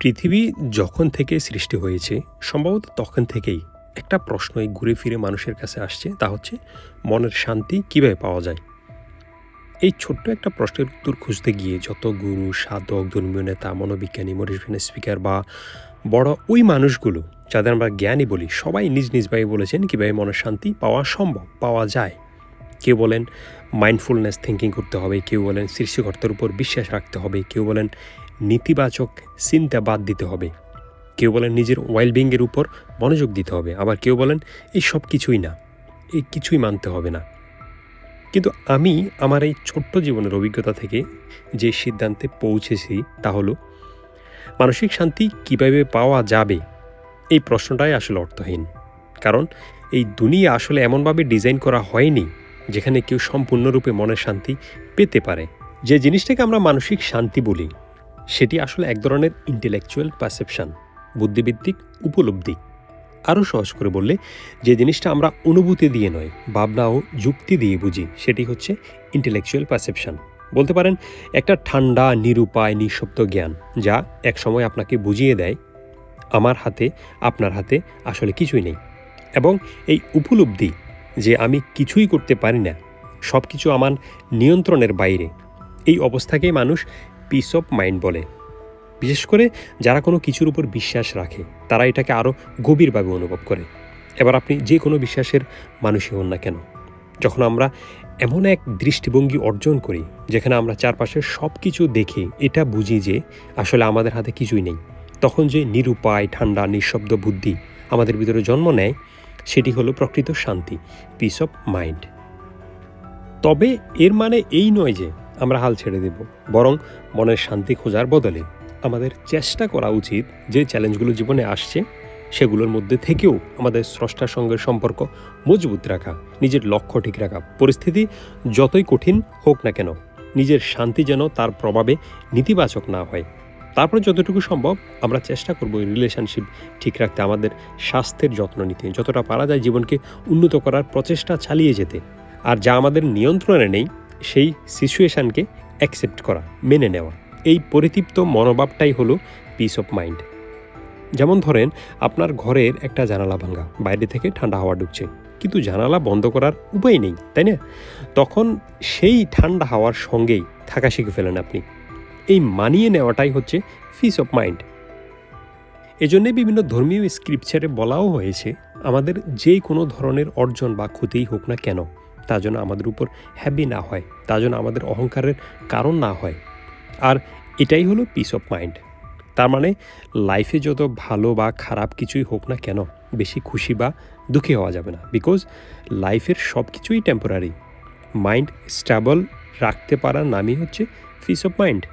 পৃথিবী যখন থেকে সৃষ্টি হয়েছে, সম্ভবত তখন থেকেই একটা প্রশ্নই ঘুরে ফিরে মানুষের কাছে আসছে, তা হচ্ছে মনের শান্তি কীভাবে পাওয়া যায়? এই ছোট্ট একটা প্রশ্নের উত্তর খুঁজতে গিয়ে যত গুরু, সাধক, ধর্মীয় নেতা, মনোবিজ্ঞানী মোটিভেশনাল স্পিকার বা বড় ওই মানুষগুলো, যাদের আমরা জ্ঞানী বলি, সবাই নিজ নিজ নিজভাবে বলেছেন কীভাবে মনের শান্তি পাওয়া সম্ভব, পাওয়া যায়। কেউ বলেন মাইন্ডফুলনেস থিঙ্কিং করতে হবে, কেউ বলেন সৃষ্টিকর্তার উপর বিশ্বাস রাখতে হবে, কেউ বলেন নেতিবাচক চিন্তা বাদ দিতে হবে। কেউ বলেন নিজের ওয়েলবিংয়ের উপর মনোযোগ দিতে হবে, আবার কেউ বলেন এই সব কিছুই না, এই কিছুই মানতে হবে না। কিন্তু আমি আমার এই ছোট্ট জীবনের অভিজ্ঞতা থেকে যে সিদ্ধান্তে পৌঁছেছি তা হলো, মানসিক শান্তি কীভাবে পাওয়া যাবে, এই প্রশ্নটাই আসলে অর্থহীন। কারণ এই দুনিয়া আসলে এমনভাবে ডিজাইন করা হয়নি, যেখানে কেউ সম্পূর্ণরূপে মনের শান্তি পেতে পারে। যে জিনিসটাকে আমরা মানসিক শান্তি বলি সেটি আসলে এক ধরনের ইন্টেলেকচুয়াল পারসেপশন বুদ্ধিভিত্তিক উপলব্ধি। আরও সহজ করে বললে, যে জিনিসটা আমরা অনুভূতি দিয়ে নয়, ভাবনা ও যুক্তি দিয়ে বুঝি, সেটি হচ্ছে ইন্টেলেকচুয়াল পারসেপশন বলতে পারেন, একটা ঠান্ডা, নিরুপায়, নিঃশব্দ জ্ঞান, যা এক সময় আপনাকে বুঝিয়ে দেয়, আমার হাতে, আপনার হাতে আসলে কিছুই নেই। এবং এই উপলব্ধি, যে আমি কিছুই করতে পারি না সব কিছু আমার নিয়ন্ত্রণের বাইরে, এই অবস্থাকেই মানুষ পিস অফ মাইন্ড বলে। বিশেষ করে যারা কোনো কিছুর উপর বিশ্বাস রাখে, তারা এটাকে আরও গভীরভাবে অনুভব করে। এবার আপনি যে কোনো বিশ্বাসের মানুষই হন না কেন। যখন আমরা এমন এক দৃষ্টিভঙ্গি অর্জন করি, যেখানে আমরা চারপাশের সব কিছু দেখে এটা বুঝি যে আসলে আমাদের হাতে কিছুই নেই, তখন যে নিরুপায়, ঠান্ডা, নিঃশব্দ বুদ্ধি আমাদের ভিতরে জন্ম নেয়, সেটি হলো প্রকৃত শান্তি পিস অফ মাইন্ড তবে এর মানে এই নয় যে আমরা হাল ছেড়ে দেব, বরং মনের শান্তি খোঁজার বদলে। আমাদের চেষ্টা করা উচিত যে চ্যালেঞ্জগুলো জীবনে আসছে, সেগুলোর মধ্যে থেকেও আমাদের স্রষ্টার সঙ্গে সম্পর্ক মজবুত রাখা, নিজের লক্ষ্য ঠিক রাখা। পরিস্থিতি যতই কঠিন হোক না কেন, নিজের শান্তি যেন তার প্রভাবে নেতিবাচক না হয়। তারপর যতটুকু সম্ভব আমরা চেষ্টা করব এই রিলেশনশিপ ঠিক রাখতে, আমাদের স্বাস্থ্যের যত্ন নিতে, যতটা পারা যায় জীবনকে উন্নত করার প্রচেষ্টা চালিয়ে যেতে। আর যা আমাদের নিয়ন্ত্রণে নেই সেই সিচুয়েশানকে অ্যাকসেপ্ট করা, মেনে নেওয়া। এই পরিতৃপ্ত মনোভাবটাই হলো পিস অফ মাইন্ড যেমন ধরেন, আপনার ঘরের একটা জানালা ভাঙা, বাইরে থেকে ঠান্ডা হাওয়া ঢুকছে। কিন্তু জানালা বন্ধ করার উপায় নেই, তাই না? তখন সেই ঠান্ডা হাওয়ার সঙ্গেই থাকা শিখে ফেলেন আপনি। এই মানিয়ে নেওয়াটাই হচ্ছে পিস অফ মাইন্ড এজন্যে বিভিন্ন ধর্মীয় স্ক্রিপচারে বলাও হয়েছে, আমাদের যে কোনো ধরনের অর্জন বা ক্ষতিই হোক না কেন তা যেন আমাদের উপর হ্যাবি না হয়, তা যেন আমাদের অহংকারের কারণ না হয়। আর এটাই হলো পিস অফ মাইন্ড তার মানে লাইফে যত ভালো বা খারাপ কিছুই হোক না কেন, বেশি খুশি বা দুঃখী হওয়া যাবে না। বিকজ লাইফের সব কিছুই টেম্পোরারি মাইন্ড স্ট্যাবল রাখতে পারার নামই হচ্ছে পিস অফ মাইন্ড